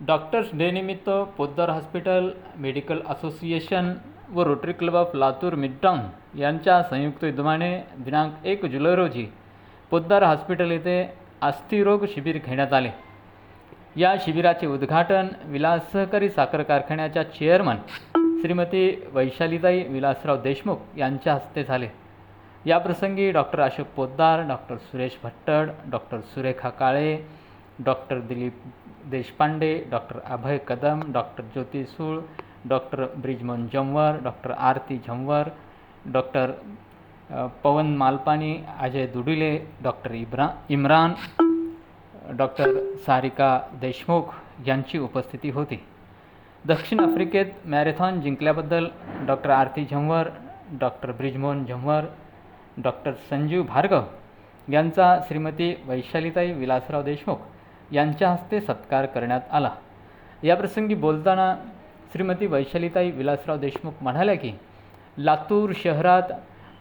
Doctors डेनिमित्त Poddar hospital medical association व rotary club of Latur midtown यांच्या संयुक्त विद्यमाने दिनांक एक जुलै रोजी पोद्दार हॉस्पिटल येथे अस्थिरोग शिबिर घेण्यात आले. या शिबिराचे उद्घाटन विलास सहकारी साखर कारखान्याच्या चेअरमन श्रीमती वैशालीताई विलासराव देशमुख यांच्या हस्ते झाले. याप्रसंगी doctor Ashok Poddar doctor Suresh Bhattad doctor Surekha Kale doctor Dilip Deshpande doctor Abhay Kadam doctor Jyoti Sul doctor Brijmohan Jhanwar doctor Aarti Jhanwar doctor Pawan Malpani Ajay Dudile doctor इब्रा Imran doctor Sarika Deshmukh यांची उपस्थिती होती. दक्षिण आफ्रिकेत marathon जिंकल्याबद्दल doctor Aarti Jhanwar doctor Brijmohan Jhanwar doctor Sanjeev Bhargava यांचा श्रीमती वैशालीताई विलासराव देशमुख यांच्या हस्ते सत्कार करण्यात आला. याप्रसंगी बोलताना श्रीमती वैशालीताई विलासराव देशमुख म्हणाल्या की लातूर शहरात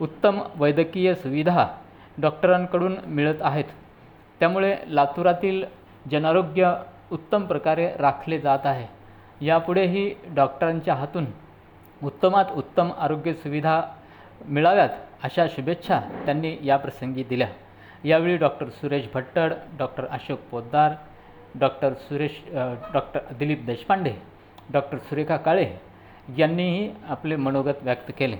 उत्तम वैद्यकीय सुविधा डॉक्टरांकडून मिळत आहेत. त्यामुळे लातूरातील जनारोग्य उत्तम प्रकारे राखले जात आहे. यापुढेही डॉक्टरांच्या हातून उत्तमात उत्तम आरोग्य सुविधा मिळाव्यात अशा शुभेच्छा त्यांनी याप्रसंगी दिल्या. यावेळी doctor Suresh Bhattad doctor Ashok Poddar doctor Suresh doctor Dilip Deshpande doctor Surekha Kale यांनीही आपले मनोगत व्यक्त केले.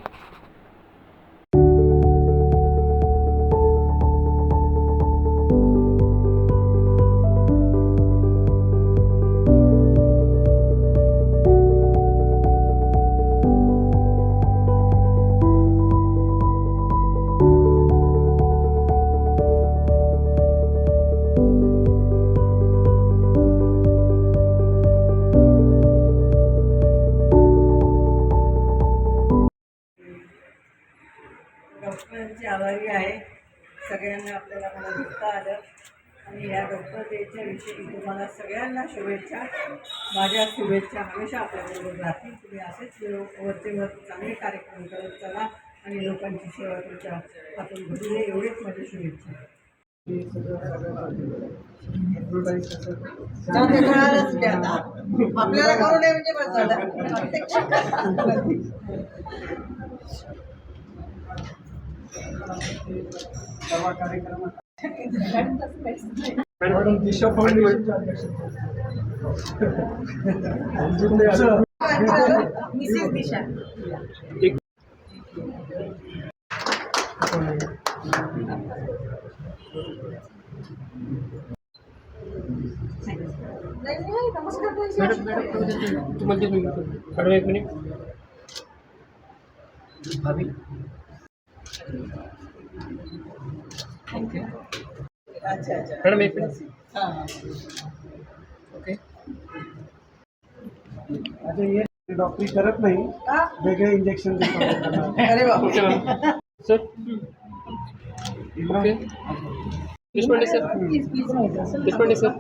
आभारी आहे. सगळ्यांना आपल्याला मला भेटता आलं. आणि या डॉक्टर डेच्या विषयी तुम्हाला सगळ्यांना शुभेच्छा. माझ्या शुभेच्छा हमेशा आपल्याबरोबर राहतील. तुम्ही असेच लो- वरचे वर चांगले कार्यक्रम करत चला आणि लोकांची सेवा तुमच्या हातून घडू दे एवढीच माझी शुभेच्छा. आपल्याला करू नये म्हणजे करायची मॅडम आवश्यकता मॅडम तुम्हाला ते मिनिट मॅडम एक मिनिट भाभी अच्छा अच्छा. मॅडम एक मिनिट. हां. ओके आता हे डॉक्टरी करत नाही वेगळे इंजेक्शन देतात. अरे ma'am sir okay Deshpande sir Deshpande sir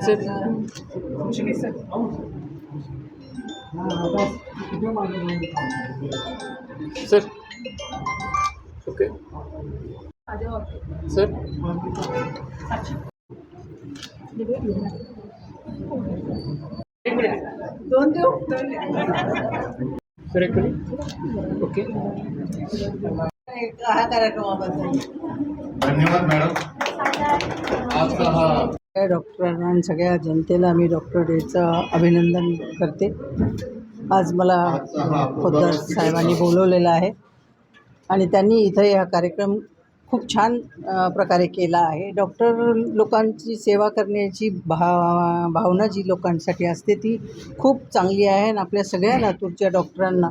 sir sir okay sir दोन देऊ सर एक मिनिट ओके हा कार्यक्रमाबद्दल धन्यवाद मॅडम आजचा हा सगळ्या डॉक्टरांना सगळ्या जनतेला मी डॉक्टर डेचं अभिनंदन करते. आज मला पोद्दार साहेबांनी बोलवलेलं आहे. आणि त्यांनी इथं हा कार्यक्रम खूप छान प्रकारे केला आहे. डॉक्टर लोकांची सेवा करण्याची भा भावना जी लोकांसाठी असते ती खूप चांगली आहे. आणि आपल्या सगळ्या लातूरच्या डॉक्टरांना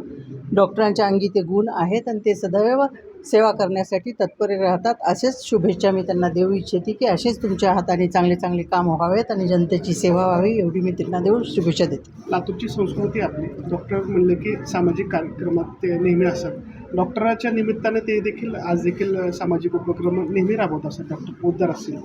डॉक्टरांच्या अंगी ते गुण आहेत. आणि ते सदैव सेवा करण्यासाठी तत्पर राहतात. असेच शुभेच्छा मी त्यांना देऊ इच्छिते की असेच तुमच्या हाताने चांगले चांगले काम व्हावेत आणि जनतेची सेवा व्हावी एवढी मी त्यांना देऊन शुभेच्छा देते. लातूरची संस्कृती आपली. डॉक्टर म्हणलं की सामाजिक कार्यक्रमात ते नेहमी असतात डॉक्टराच्या निमित्तानं ते देखील आज देखील सामाजिक उपक्रम नेहमी राबवत असतात डॉक्टर पोद्दार असतील.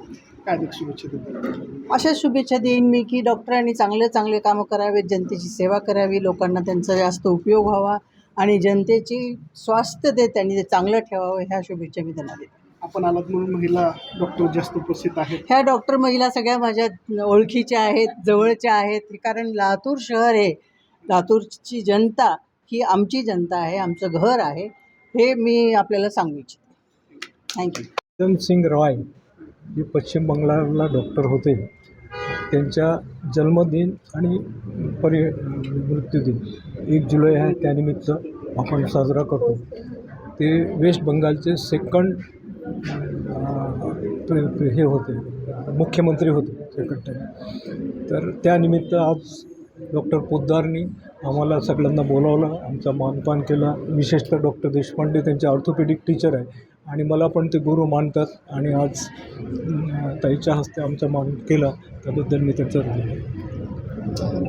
काय शुभेच्छा देतात अशा शुभेच्छा देईन मी की डॉक्टरांनी चांगले चांगले कामं करावेत जनतेची सेवा करावी लोकांना त्यांचा जास्त उपयोग व्हावा. आणि जनतेची स्वास्थ्य ते त्यांनी ते चांगलं ठेवावं ह्या शुभेच्छा मी त्यांना देते. आपण आलात म्हणून महिला डॉक्टर जास्त उपस्थित आहेत. ह्या डॉक्टर महिला सगळ्या माझ्या ओळखीच्या आहेत जवळच्या आहेत. कारण लातूर शहर हे लातूरची जनता ही आमची जनता आहे आमचं घर आहे. हे मी आपल्याला सांगू इच्छिते. थँक्यू सिंग रॉय जे पश्चिम बंगालला डॉक्टर होते त्यांच्या जन्मदिन आणि परि मृत्यूदिन. एक जुलै आहे त्यानिमित्त आपण साजरा करतो. ते वेस्ट बंगालचे सेकंड हे होते मुख्यमंत्री होते सेकंड टाईम तर त्यानिमित्त आज डॉक्टर पोद्दारनी आम्हाला सगळ्यांना बोलावलं आमचा मानपान केला. विशेषतः डॉक्टर देशपांडे त्यांचे ऑर्थोपेडिक टीचर आहे. आणि मला पण ते गुरु मानतात आणि आज ताईच्या हस्ते आमच्या मान केलं त्याबद्दल मी त्यांचा ऋणी